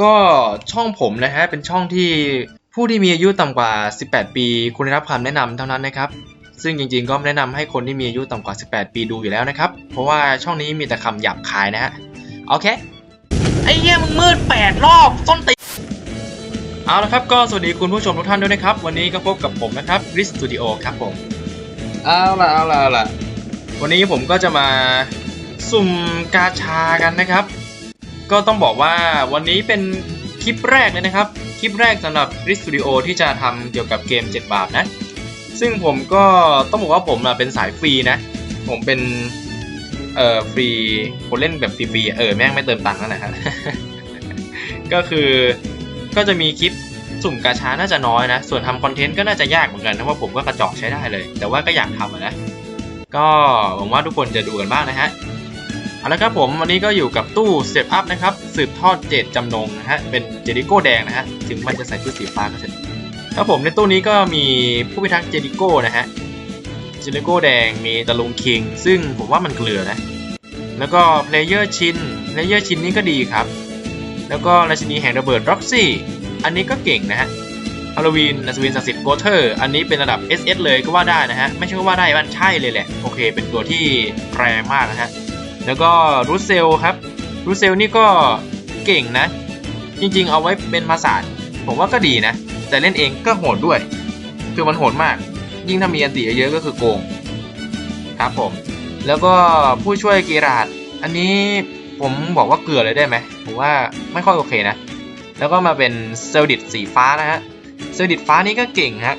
ก็ช่องผมนะฮะเป็นช่องที่ผู้ที่มีอายุต่ำกว่า 18 ปีควรได้รับคำแนะนำเท่านั้นนะครับ ซึ่งจริงๆ ก็แนะนำให้คนที่มีอายุต่ำกว่า 18 ปีดูอยู่แล้วนะครับ เพราะว่าช่องนี้มีแต่คำหยาบคายนะฮะ โอเค ไอ้เหี้ยมึงมืด 8 รอบต้นตีเอาละครับ ก็สวัสดีคุณผู้ชมทุกท่านด้วยนะครับ วันนี้ก็พบกับผมนะครับ Riz Studio ครับผม เอาล่ะเอาล่ะเอาล่ะวันนี้ผมก็จะมาสุ่มกาชากันนะครับ ก็ต้องบอกว่าวันนี้เป็นคลิปแรกเลยนะครับ คลิปแรกสำหรับ Riz Studio ที่จะทำเกี่ยวกับเกม 7 บาทนะ ซึ่งผมก็ต้องบอกว่าผมเป็นสายฟรีนะ ผมเป็นเอ่อฟรีคนเล่นแบบฟรีๆเออแม่งไม่เติมตังค์นั่นแหละครับก็คือก็จะมีคลิปสุ่มกาชาน่าจะน้อยนะ ส่วนทำคอนเทนต์ก็น่าจะยากเหมือนกันเพราะว่าผมก็กระจอกใช้ได้เลย แต่ว่าก็อยากทำนะ ก็หวังว่าทุกคนจะดูกันบ้างนะฮะ เอาละครับผมวันนี้ก็อยู่กับตู้เซฟอัพนะครับสืบทอดเจตจำนงนะฮะเป็นเจดิโก้แดงนะฮะถึงมันจะใส่ชุดสีฟ้าก็เถอะครับผมในตู้นี้ก็มีผู้พิทักษ์เจดิโก้นะฮะเจดิโก้แดงมีตะลุงคิง ซึ่งผมว่ามันเกลือนะแล้วก็เพลเยอร์ชินเพลเยอร์ชินนี้ก็ดีครับ แล้วก็ราชินีแห่งระเบิดร็อกซี่อันนี้ก็เก่งนะฮะฮาโลวีนอัศวินศักดิ์สิทธิ์โกเทอร์อันนี้เป็นระดับ SS เลยก็ว่าได้นะฮะไม่ใช่ว่าได้มันใช่เลยแหละโอเค เป็นตัวที่แรงมากนะฮะ แล้วก็รูเซลครับรูเซลนี่ก็เก่งนะ จริงๆ เอาไว้เป็นภาษาผมว่าก็ดีนะ แต่เล่นเองก็โหดด้วย คือมันโหดมาก ยิ่งถ้ามีอันติเยอะก็คือโกง ครับผม แล้วก็ผู้ช่วยกีราดอันนี้ผมบอกว่าเกลือเลยได้ไหมผมว่าไม่ค่อยโอเคนะ แล้วก็มาเป็นเซลดิตสีฟ้านะฮะเซลดิตฟ้านี่ก็เก่งฮะ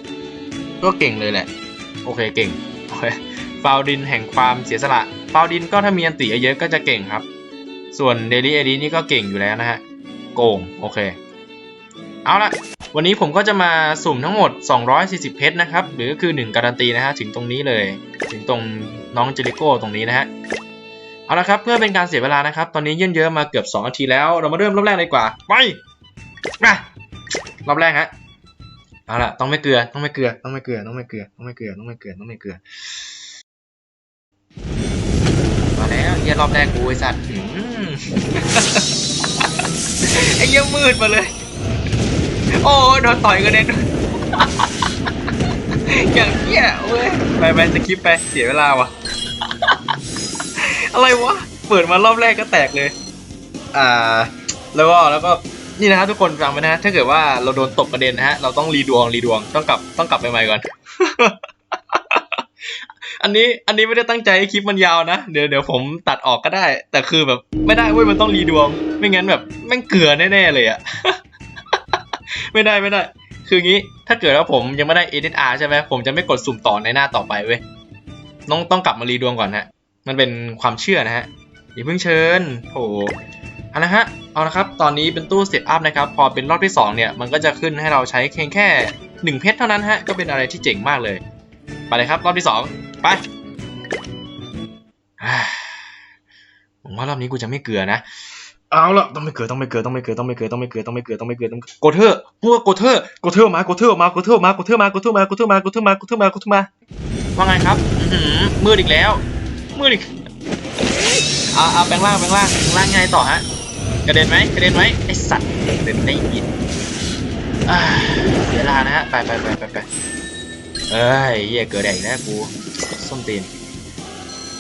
ก็เก่งเลยแหละ โอเคเก่งเฟาวดินแห่งความเสียสละ ฟาวดินก็ถ้ามีอันติเยอะก็จะเก่งครับ ส่วนเดลี่เอดีนี่ก็เก่งอยู่แล้วนะฮะ โกง โอเค เอาละวันนี้ผมก็จะมาสุ่มทั้งหมด 240 เพชรนะครับ หรือคือ 1 การันตีนะฮะ ถึงตรงนี้เลย ถึงตรงน้องเจริโก้ตรงนี้นะฮะ เอาละครับ เพื่อเป็นการเสียเวลานะครับ ตอนนี้เยื่นเยอะมาเกือบ2นาทีแล้ว เรามาเริ่มรอบแรกเลยดีกว่า ไปมารอบแรกฮะเอาละต้องไม่เกลือ ต้องไม่เกลือ ต้องไม่เกลือ ต้องไม่เกลือ ต้องไม่เกลือ ต้องไม่เกลือ ต้องไม่เกลือ มาแล้ว เฮียรอบแรกกูไอสัตว์หืมไอ้เหี้ยมืดมาเลย โอ้ยโดนต่อยกันเด็นอย่างเหี้ยเว้ยไปไปสกิปไปเสียเวลาว่ะ อะไรวะ เปิดมารอบแรกก็แตกเลย อ่า แล้วก็แล้วก็นี่นะฮะทุกคนฟังไว้นะฮะถ้าเกิดว่าเราโดนตบกระเด็นนะฮะ เราต้องรีดวงรีดวงต้องกลับต้องกลับไปใหม่ก่อน อันนี้อันนี้ไม่ได้ตั้งใจให้คลิปมันยาวนะ เดี๋ยวเดี๋ยวผมตัดออกก็ได้ แต่คือแบบไม่ได้เว้ยมันต้องรีดวง ไม่งั้นแบบแม่งเกลือแน่ๆเลยอะ ไม่ได้ไม่ได้ คืองี้ถ้าเกิดว่าผมยังไม่ได้ ADR ใช่ไหมผมจะไม่กดสุ่มต่อในหน้าต่อไปเว้ยต้องต้องกลับมารีดวงก่อนฮะ มันเป็นความเชื่อนะฮะอย่าเพิ่งเชิญโถเอาละฮะเอาละครับ ตอนนี้เป็นตู้เซตอัพนะครับ พอเป็นรอบที่สองเนี่ย มันก็จะขึ้นให้เราใช้เพียงแค่หนึ่งเพชรเท่านั้นฮะ ก็เป็นอะไรที่เจ๋งมากเลย ไปเลยครับ รอบที่สอง ไปอ่าผมว่ารอบนี้กูจะไม่เกลือนะ เอาละต้องไม่เกลือต้องไม่เกลือต้องไม่เกลือต้องไม่เกลือต้องไม่เกลือต้องไม่เกลือต้องไม่เกลือต้องโกเทอร์พวกโกเทอร์โกเทอร์มาโกเทอร์มาโกเทอร์มาโกเทอร์มาโกเทอร์มาโกเทอร์มาโกเทอร์มาโกเทอร์มาโกเทอร์มาว่าไงครับอือหือมืดอีกแล้วมืดอีกเอาเอาแปลงร่างแปลงร่างแปลงร่างไงต่อฮะกระเด็นไหมกระเด็นไหมไอสัตว์กระเด็นได้ยินอ่าเสียเวลานะฮะไปไปไปไปไป เอ้ยเหี้ยเกิดแดกแล้วกูส้มตีน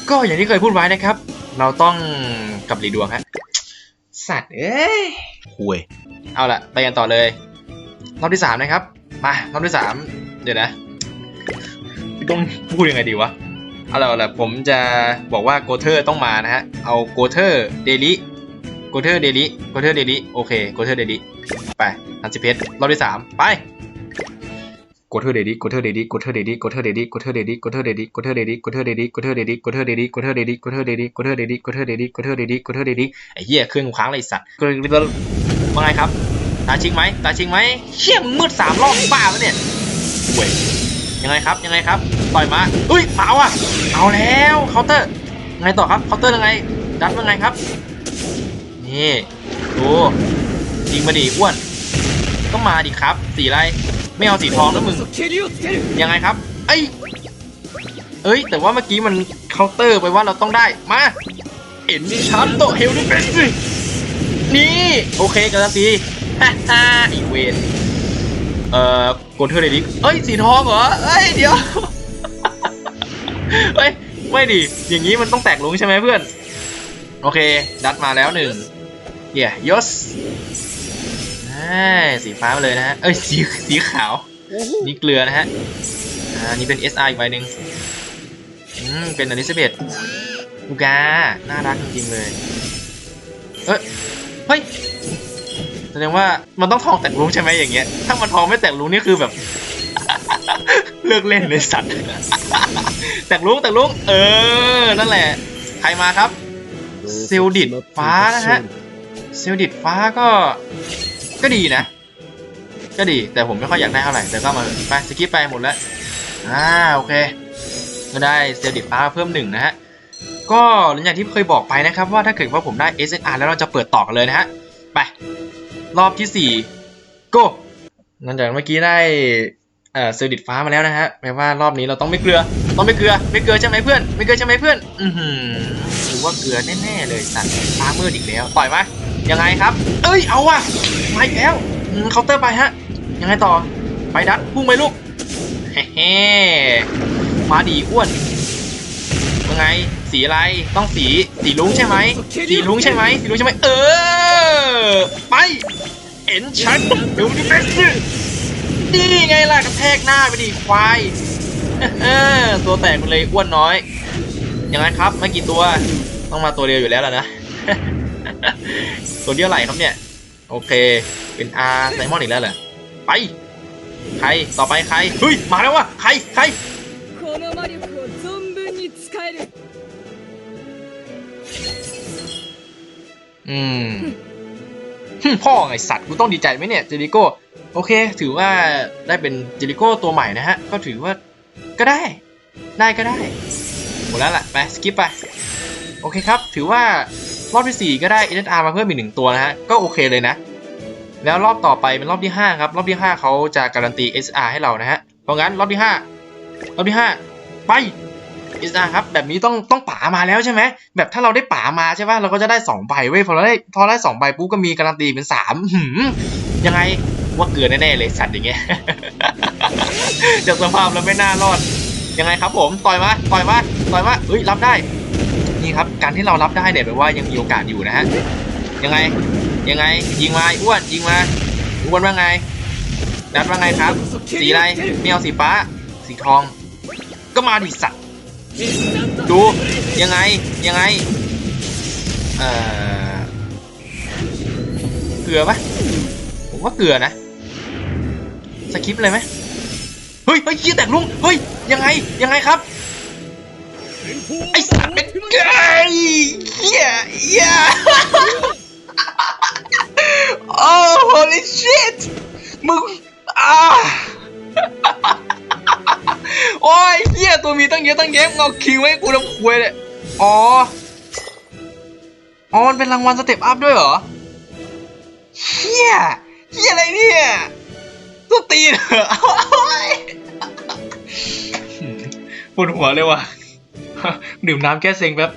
ก็อย่างที่เคยพูดไว้นะครับ เราต้องกลับรีดวงฮะสัตว์เอ้ยห่วยเอาละไปกันต่อเลยรอบที่สามนะครับมารอบที่สามเดี๋ยวนะต้องพูดยังไงดีวะเอาละเอาละผมจะบอกว่าโกเทอร์ต้องมานะฮะเอาโกเทอร์เดลิโกเทอร์เดลิโกเทอร์เดลิโอเคโกเทอร์เดลิไปทันสิเพชรรอบที่สามไป กดเธอเดดี้กดเธอเดดี้กดเธอเดดี้กดเธอเดดี้กดเธอเดดี้กดเธอเดดี้กดเธอเดดี้กดเธอเดดี้กดเธอเดดี้กดเธอเดดี้กดเธอเดดี้กดเธอเดดี้กดเธอเดดี้กดเธอเดดี้กดเธอเดดี้กดเธอเดดี้ไอ้เหี้ยเครื่องค้างไรสัตว์ว่าไงครับ ตาชิงไหมตาชิงไหมเชี่ยมมืดสามรอบบ้าปะเนี่ยเว้ยยังไงครับยังไงครับต่อยมาเฮ้ยเปล่าอะเอาแล้วเคาน์เตอร์ไงต่อครับเคาน์เตอร์ยังไงดันว่าไงครับนี่ดูยิงมาดิอ้วนก็มาดิครับสีอะไร ไม่เอาสีทองนะมึง ยังไงครับเอ้ยเอ้ย แต่ว่าเมื่อกี้มันเคาน์เตอร์ไปว่าเราต้องได้ มาเอ็นดิชันโตเฮลดิเบนสินี่ โอเคการันตีฮ่าฮ่าอีเวนเอ่อกดเธอเลยดิเอ้ย สีทองเหรอ เอ้ย เดี๋ยว เฮ้ย ไม่ดิ อย่างนี้มันต้องแตกลุงใช่ไหมเพื่อน โอเค ดัดมาแล้วหนึ่งเย่ยศ สีฟ้ามาเลยนะฮะ เอ้ยสีสีขาว นี่เกลือนะฮะ อ่า นี่เป็น SR อีกใบหนึ่งอืม เป็นอลิซาเบธลูกา น่ารักจริงๆเลย เอ้ย เฮ้ย แสดงว่ามันต้องทองแตกลุงใช่ไหมอย่างเงี้ย ถ้ามันทองไม่แตกลุงนี่คือแบบ เลิกเล่นเลยสัตว์ แตกลุงแตกลุงเออ นั่นแหละ ใครมาครับ เซลดิตฟ้านะฮะ เซลดิตฟ้าก็ ก็ดีนะ ก็ดีแต่ผมไม่ค่อยอยากได้เท่าไหร่แต่ก็มาไปสกิปไปหมดแล้วอ่าโอเคก็ได้เซลดิตฟ้าเพิ่มหนึ่งนะฮะก็อย่างที่เคยบอกไปนะครับว่าถ้าเกิดว่าผมได้ SSR แล้วเราจะเปิดต่อกันเลยนะฮะไปรอบที่4 go หลังจากเมื่อกี้ได้เอ่อเซลดิตฟ้ามาแล้วนะฮะแปลว่ารอบนี้เราต้องไม่เกลือต้องไม่เกลือไม่เกลือใช่ไหมเพื่อนไม่เกลือใช่ไหมเพื่อนอือหือหรือว่าเกลือแน่ๆเลยสัตว์ฟ้ามืดอีกแล้วต่อยไหม ยังไงครับ เอ้ยเอาว่ะมาอีกแล้วเคาน์เตอร์ไปฮะ ยังไงต่อ ไปดัดพุ่งไปลูกเฮ้มาดีอ้วนยังไง สีอะไรต้องสีสีลุงใช่ไหมสีลุงใช่ไหมสีลุงใช่ไหมเออ ไปเอ็นชันดูดิเบสนี่ไงล่ะกระแทกหน้าไปดิควายตัวแตกไปเลยอ้วนน้อย อย่างนั้นครับไม่กี่ตัวต้องมาตัวเดียวอยู่แล้วล่ะนะ ตัวเดียวไหลครับเนี่ย โอเค เป็นอาร์ไซมอนอีกแล้วเหรอไป ใคร ต่อไปใคร เฮ้ย มาแล้ววะใคร ใครอืมพ่อไงสัตว์กูต้องดีใจไหมเนี่ยจิริโก้ โอเค ถือว่าได้เป็นจิริโก้ตัวใหม่นะฮะ ก็ถือว่าก็ได้ ได้ก็ได้ หมดแล้วแหละไป สกิปไป โอเคครับ ถือว่า รอบที่ 4 ก็ได้ NSR มาเพิ่มอีกหนึ่งตัวนะฮะ ก็โอเคเลยนะ แล้วรอบต่อไปเป็นรอบที่ 5 ครับ รอบที่ 5 เขาจะการันตี SR ให้เรานะฮะ เพราะงั้นรอบที่ 5 รอบที่ 5 ไป SR ครับ แบบนี้ต้องต้องป๋ามาแล้วใช่ไหม แบบถ้าเราได้ป๋ามาใช่ป่ะ เราก็จะได้2ใบเว้ย พอเราได้พอได้2ใบปุ๊บก็มีการันตีเป็น3หืมยังไงว่าเกลือแน่ๆเลยสัตว์อย่างเงี้ยจากสภาพแล้วไม่น่ารอดยังไงครับผม ต่อยมา ต่อยมา ต่อยมาเฮ้ย รับได้ ครับ การที่เรารับได้เนี่ยแปลว่ายังมีโอกาสอยู่นะฮะ ยังไง ยังไง ยิงมาอ้วน ยิงมาอ้วนว่าไง นัดว่าไงครับ สีอะไรไม่เอาสีฟ้า สีทอง ก็มาดิสัตว์ ดู ยังไง ยังไง เอ่อ เกลือปะผมว่าเกลือนะ สคิปเลยไหมเฮ้ย เฮ้ยเฮียแตกลุง เฮ้ย ยังไง ยังไงครับ ไอ้สัตว์เป็นไงเฮียเฮียโอ้ holy shit มึงอ่าโอ้ยเฮียตัวมีตั้งเยอะตั้งแยะมึงเอาคิวให้กูทำควยเลยอ๋อ อ๋อ มันเป็นรางวัลสเต็ปอัพด้วยเหรอเฮียเฮียอะไรเนี่ยต้องตีนเหรอโอ๊ยปวดหัวเลยว่ะ ดื่มน้ำแก้เซ็งแป๊บ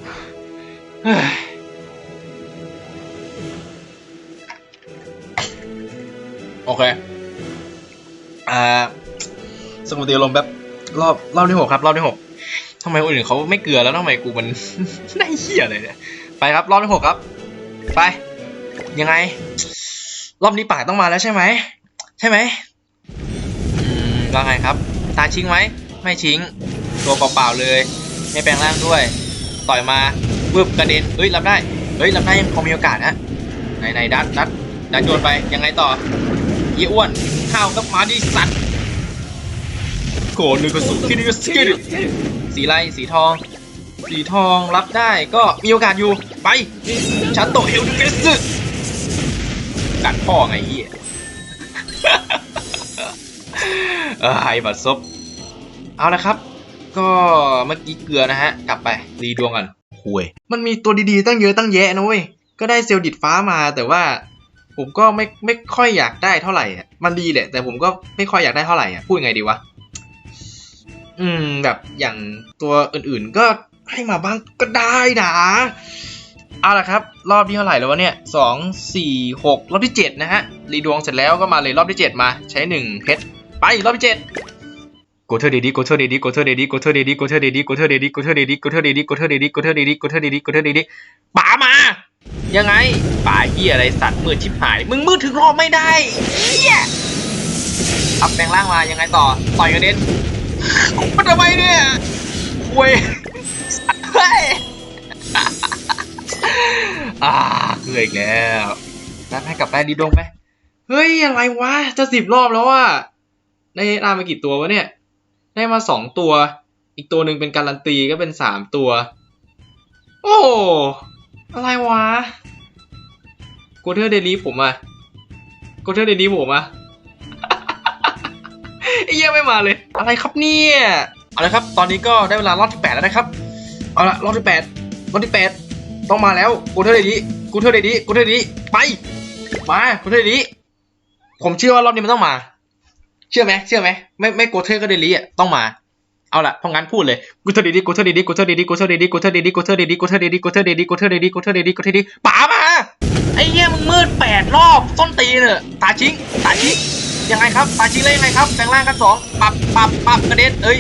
โอเค อ่าสงบสติอารมณ์แบบรอบรอบที่หกครับ รอบที่หกทำไมคนอื่นเขาไม่เกลือแล้วทำไมกูมัน ได้เหี้ยอะไรเนี่ย ไปครับ รอบที่หกครับ ไป ยังไง รอบนี้ป่าต้องมาแล้วใช่ไหม ใช่ไหมอืมว่าไงครับ ตาชิงไหม ไม่ชิง ตัวเปล่าๆเลย ไม่แปลงร่างด้วย ต่อยมาวืบกระเด็นเฮ้ยรับได้ เฮ้ยรับได้ยังพอมีโอกาสนะไหนไหนดัดดัดดัดโยนไปยังไงต่อเยี่อ้วนข้าวกับมาดิสัตว์โกนึกสุคินิสกิลสีไรสีทอง สีทองรับได้ก็มีโอกาสอยู่ไปชันโตเฮลดูเกสกัดพ่อไงเฮียเออไฮบัตซบเอาละครับ ก็เมื่อกี้เกลือนะฮะ กลับไปรีดวงกันห่วย มันมีตัวดีๆตั้งเยอะตั้งแยะนะเว้ย ก็ได้เซลล์ดิดฟ้ามาแต่ว่า ผมก็ไม่ไม่ค่อยอยากได้เท่าไหร่อะมันดีแหละ แต่ผมก็ไม่ค่อยอยากได้เท่าไหร่อะพูดยังไงดีวะอืมแบบอย่างตัวอื่นๆก็ให้มาบ้างก็ได้นะเอาละครับ รอบที่เท่าไหร่แล้ววะเนี่ยสองสี่หกรอบที่เจ็ดนะฮะรีดวงเสร็จแล้วก็มาเลยรอบที่เจ็ดมา ใช้หนึ่งเพชรไปรอบที่เจ็ด กดเธอเดดีกดเธอเดดีกดเธอเดดีกดเธอเดดีกดเธอเดดีกดเธอเดดีกดเธอเดดีกดเธอเดดีกดเธอเดดีกดเธอเดดีกดเธอเดดีกดเธอเดดีป๋ามา ยังไงป๋าเฮียอะไรสัตว์มืดชิบหาย มึงมืดถึงรอบไม่ได้เฮียอัพแปลงร่างมายังไงต่อต่อยกระเด็นมันทำไมเนี่ยคุยเฮ้ยอ่าคืออีกแล้วนัดให้กลับไปดีดงไปเฮ้ยอะไรวะจะสิบรอบแล้วอะได้ได้มากี่ตัววะเนี่ย ได้มาสองตัว อีกตัวหนึ่งเป็นการันตีก็เป็นสามตัว โอ้ อะไรวะโกเทอร์เดลีผมอะโกเทอร์เดลีผมอะไอ้เหี้ยไม่มาเลย อะไรครับเนี่ยเอาละครับ ตอนนี้ก็ได้เวลารอบที่แปดแล้วนะครับ เอาละรอบที่แปดรอบที่แปดต้องมาแล้วกูเทอร์เดลีกูเทอร์เดลีกูเทอร์เดลีไป มากูเทอร์เดลีผมเชื่อว่ารอบนี้มันต้องมา เชื่อไหมเชื่อไหมไม่ไม่กูเทอร์ก็เดลีอะต้องมาเอาละเพราะงั้นพูดเลยกูเทอร์เดลีกูเทอร์เดลีกูเทอร์เดลีกูเทอร์เดลีกูเทอร์เดลีกูเทอร์เดลีกูเทอร์เดลีกูเทอร์เดลีกูเทอร์เดลีกูเทอร์เดลีกูเทอร์เดลีป๋ามาไอ้เหี้ยมึงมืดแปดรอบต้นตีเนอะตาชิงตาชิงยังไงครับตาชิงเลยยังไงครับแปลงร่างกันสองปับปับปับกระเด็นเอ้ย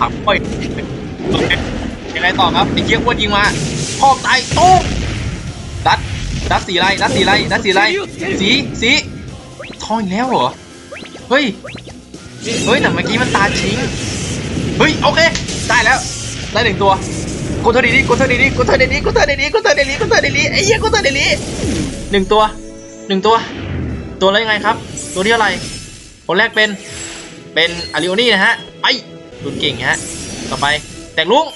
ปับไปยังไงต่อครับไอ้เจี๊ยบอ้วนยิงมาพอกตายตู้ดัดดัดสีไรดัดสีไรดัดสีไรสีสี องอีกแล้วเหรอ เฮ้ย เฮ้ยแต่เมื่อกี้มันตาชิง เฮ้ยโอเค ได้แล้ว ได้หนึ่งตัวกูเธอดีดีกูเธอดีดีกูเธอดีดีกูเธอดีดีกูเธอดีดีกูเธอดีดีไอ้เหี้ยกูเธอดีดีหนึ่งตัวหนึ่งตัว ตัวแล้วยังไงครับ ตัวที่เท่าไร คนแรกเป็น เป็นอาริโอนี่นะฮะ ไปรุนเก่งฮะ ต่อไป แตกลุง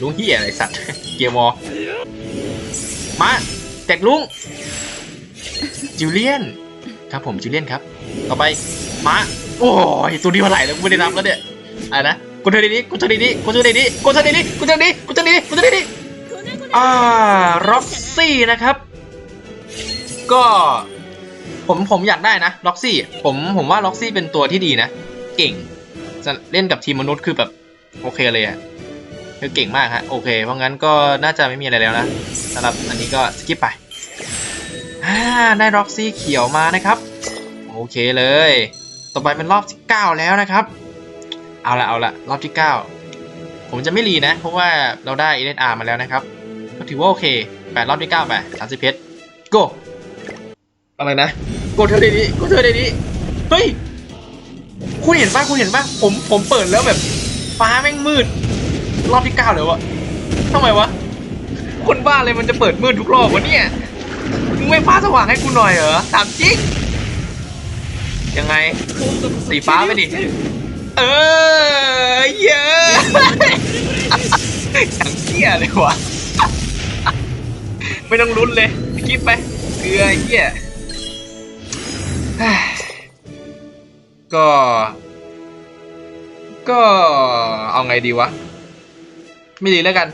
ลุงเฮียอะไรสัตว์ เกียร์มอ มา แตกลุง จิวเลียน ครับผมจิวเลียนครับ ต่อไปมาโอ้ยตัวนี้เท่าไหร่แล้วกูไม่ได้นับแล้วเนี่ยอะไรนะกูเธอดีๆกูเธอดีๆกูเธอดีๆกูเธอดีๆกูเธอดีๆกูเธอดีๆกูเธอดีๆอ่าร็อกซี่นะครับ ก็ผมผมอยากได้นะล็อกซี่ผมผมว่าล็อกซี่เป็นตัวที่ดีนะ เก่ง จะเล่นกับทีมมนุษย์คือแบบโอเคเลยอะคือเก่งมากฮะโอเค เพราะงั้นก็น่าจะไม่มีอะไรแล้วนะสำหรับอันนี้ก็สกิปไป อ่าได้ล็อกซี่เขียวมานะครับ โอเคเลย ต่อไปเป็นรอบที่ 9 แล้วนะครับ เอาละเอาละรอบที่ 9 ผมจะไม่รีนะ เพราะว่าเราได้ NSR มาแล้วนะครับ ก็ถือว่าโอเคแปดรอบที่ 9 ไป30เพชร go อะไรนะกดเธอได้ดีกดเธอได้ดีเฮ้ยคุณเห็นป่ะคุณเห็นป่ะผมผมเปิดแล้วแบบฟ้าแม่งมืด รอบที่เก้าเลยวะทำไมวะคนบ้าเลยมันจะเปิดมืดทุกรอบวะเนี่ย มึงไม่ฟ้าสว่างให้กูหน่อยเหรอถามจริง ยังไง สีฟ้าไปดิ เออเยอะอย่างเหี้ยเลยวะไม่ต้องลุ้นเลยคิดไป เกลือเหี้ยก็ ก็เอาไงดีวะ ไม่รีแล้วกัน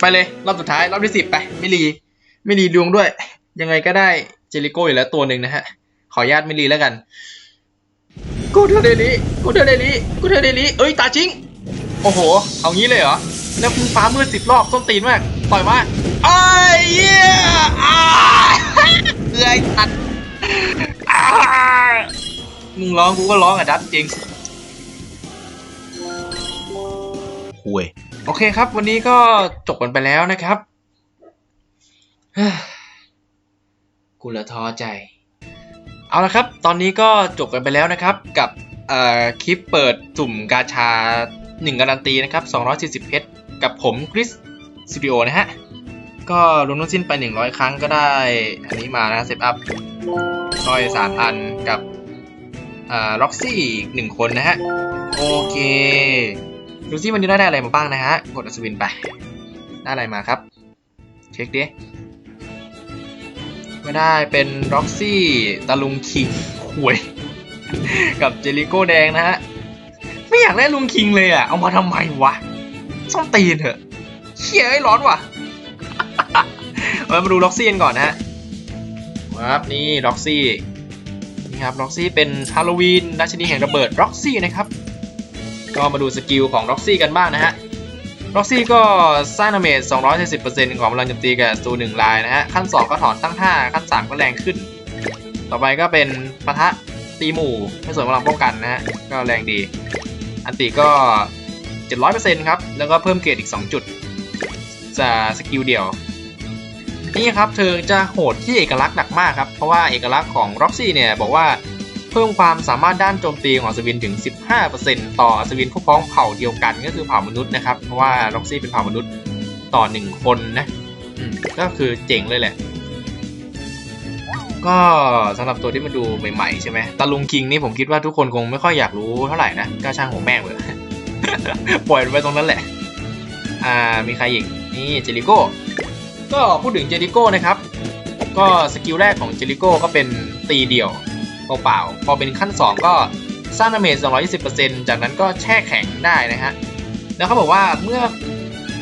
ไปเลย รอบสุดท้าย รอบที่สิบไป ไม่รี ไม่รีดวงด้วย ยังไงก็ได้เจลิโก้อยู่แล้วตัวหนึ่งนะฮะ ขออนุญาตไม่รีแล้วกันกูเทอเดลีกูเทอเดลีกูเทอเดลีเอ้ยตาจริง โอ้โห เอางี้เลยเหรอ แล้วมึงฟ้ามืดสิบรอบส้นตีนมากปล่อยมาไอ้เหี้ยอ้าเอื้อยตัดมึงร้องกูก็ร้องอะดัดจริงห่วย โอเคครับ วันนี้ก็จบกันไปแล้วนะครับ กูละท้อใจ เอาละครับ ตอนนี้ก็จบกันไปแล้วนะครับ กับคลิปเปิดสุ่มกาชา 1 การันตีนะครับ 240เพชรกับผมคริสสตูดิโอนะฮะ ก็รวมทั้งสิ้นไป 100 ครั้งก็ได้ อันนี้มานะเซตอัพสร้อยสามอันกับล็อกซี่อีกหนึ่งคนนะฮะ โอเค ดูซิวันนี้ได้อะไรมาบ้างนะฮะ กดอัศวินไป ได้อะไรมาครับ เช็คดิ ก็ได้เป็นล็อกซี่ตะลุงคิงหวย กับเจลิโก้แดงนะฮะ ไม่อยากได้ลุงคิงเลยอะ เอามาทำไมวะส้มตีนเถอะเชี่ยไอ้ร้อนว่ะมาดูล็อกซี่กันก่อนนะฮะครับนี่ล็อกซี่นี่ครับล็อกซี่เป็นฮาโลวีนราชินีแห่งระเบิดล็อกซี่นะครับ ก็มาดูสกิลของล็อกซี่กันบ้างนะฮะ ล็อกซี่ก็สร้างดาเมจ270%ของพลังโจมตีกับสูหนึ่งลายนะฮะ ขั้น 2 ก็ถอนตั้งท่าขั้น 3 ก็แรงขึ้น ต่อไปก็เป็นปะทะตีหมู่ในส่วนพลังป้องกันนะฮะ ก็แรงดี อันติก็ 700%ครับ แล้วก็เพิ่มเกรดอีก 2 จุดจะสกิลเดียว นี่ครับเธอจะโหดที่เอกลักษณ์หนักมากครับ เพราะว่าเอกลักษณ์ของ Roxy เนี่ยบอกว่า เพิ่มความสามารถด้านโจมตีของอัศวินถึง 15%ต่ออัศวินผู้พ้องเผ่าเดียวกันก็คือเผ่ามนุษย์นะครับ เพราะว่า Roxy เป็นเผ่ามนุษย์ต่อ 1 คนนะอืมก็คือเจ๋งเลยแหละ ก็สำหรับตัวที่มาดูใหม่ๆใช่ไหมตาลุงคิงนี่ผมคิดว่าทุกคนคงไม่ค่อยอยากรู้เท่าไหร่นะก็ช่างหัวแม่งเลยปล่อยมันไปตรงนั้นแหละ อ่ามีใครอีกนี่เจลิโก้ก็พูดถึงเจลิโก้นะครับ ก็สกิลแรกของเจลิโก้ก็เป็นตีเดี่ยว เปล่าๆพอเป็นขั้น 2 ก็สร้างดาเมจ220%จากนั้นก็แช่แข็งได้นะฮะ แล้วเขาบอกว่าเมื่อ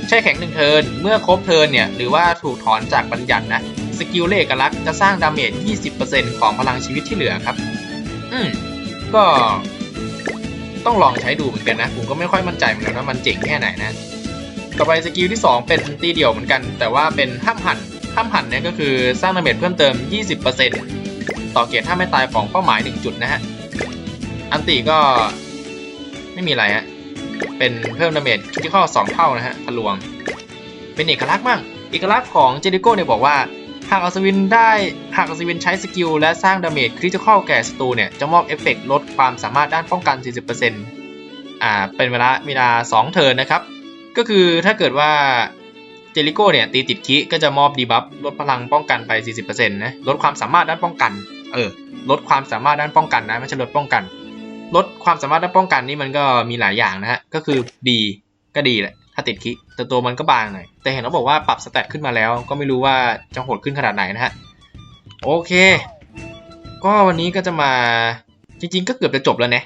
แช่แข็งหนึ่งเทิร์นเมื่อครบเทิร์นเนี่ย หรือว่าถูกถอนจากบัญญัตินะ สกิลเลขกลักษ์จะสร้างดาเมจ 20%ของพลังชีวิตที่เหลือครับ อืม ก็ต้องลองใช้ดูเหมือนกันนะ ผมก็ไม่ค่อยมั่นใจเหมือนกันว่ามันเจ๋งแค่ไหนนะ ต่อไปสกิลที่ 2 เป็นตีเดี่ยวเหมือนกัน แต่ว่าเป็นห้ามหันห้ามหันเนี่ยก็คือสร้างดาเมจเพิ่มเติม 20% ต่อเกียรติถ้าไม่ตายของเป้าหมาย 1 จุดนะฮะ อันติก็ไม่มีอะไรฮะ เป็นเพิ่มดาเมจที่ข้า2เท่านะฮะทะลวง เป็นเอกลักษณ์มากเอกลักษณ์ของเจดิโก้เนี่ยบอกว่าหากอัศวินได้หากอัศวินใช้สกิลและสร้างดาเมจคริติคอลแก่ศัตรูเนี่ย จะมอบเอฟเฟกต์ลดความสามารถด้านป้องกัน 40%อ่า เป็นเวลาเวลา 2 เทิร์นนะครับ ก็คือถ้าเกิดว่าเจลิโก้เนี่ย ตีติดคิก็จะมอบดีบัฟลดพลังป้องกันไป 40%นะ ลดความสามารถด้านป้องกัน เออลดความสามารถด้านป้องกันนะไม่ใช่ลดป้องกัน ลดความสามารถด้านป้องกันนี่มันก็มีหลายอย่างนะฮะก็คือดีก็ดีแหละถ้าติดคิแต่ตัวมันก็บางหน่อยแต่เห็นเขาบอกว่าปรับสเตตขึ้นมาแล้ว ก็ไม่รู้ว่าจะโหดขึ้นขนาดไหนนะฮะโอเค ก็วันนี้ก็จะมาจริง ๆ ก็เกือบจะจบแล้วนะ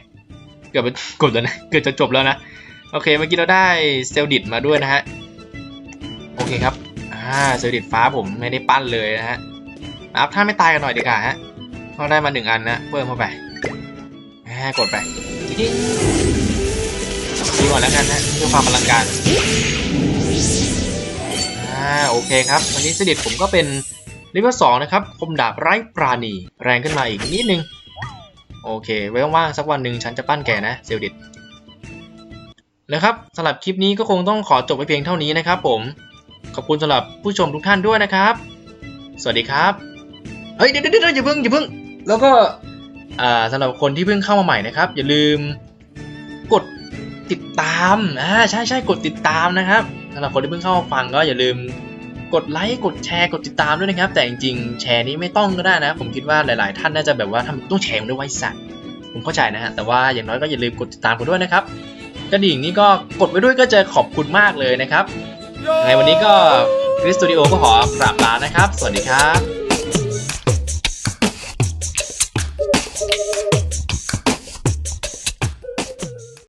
เกือบจะกดแล้วนะเกือบจะจบแล้วนะโอเคเมื่อกี้เราได้เซลดิตมาด้วยนะฮะโอเคครับอ่าเซลดิตฟ้าผมไม่ได้ปั้นเลยนะฮะอัพถ้าไม่ตายกันหน่อยดีกว่าฮะ เราได้มาหนึ่งอันนะเพิ่มเข้าไปอ่ากดไปทีดีก่อนแล้วกันนะเพื่อความอลังการอ่าโอเคครับวันนี้เซลดิตผมก็เป็นเลเวลสองนะครับคมดาบไร้ปราณี แรงขึ้นมาอีกนิดนึง โอเค ไว้ว่างๆสักวันหนึ่งฉันจะปั้นแกนะเซลดิตนะครับสำหรับคลิปนี้ก็คงต้องขอจบไปเพียงเท่านี้นะครับผม ขอบคุณสำหรับผู้ชมทุกท่านด้วยนะครับ สวัสดีครับ เฮ้ยเดี๋ยวเดี๋ยวเดี๋ยวอย่าเพิ่งอย่าเพิ่ง แล้วก็สำหรับคนที่เพิ่งเข้ามาใหม่นะครับ อย่าลืมกดติดตามอ่าใช่ใช่กดติดตามนะครับสำหรับคนที่เพิ่งเข้ามาฟังก็อย่าลืมกดไลค์กดแชร์กดติดตามด้วยนะครับ แต่จริงๆแชร์นี้ไม่ต้องก็ได้นะ ผมคิดว่าหลายๆ ท่านน่าจะแบบว่าทำไมต้องแชร์ด้วยไว้สัตว์ผมเข้าใจนะฮะแต่ว่าอย่างน้อยก็อย่าลืมกดติดตามกันด้วยนะครับกระดิ่งนี่ก็กดไว้ด้วยก็จะขอบคุณมากเลยนะครับในวันนี้ก็คริสตูดิโอก็ขอกราบลานะครับ สวัสดีครับ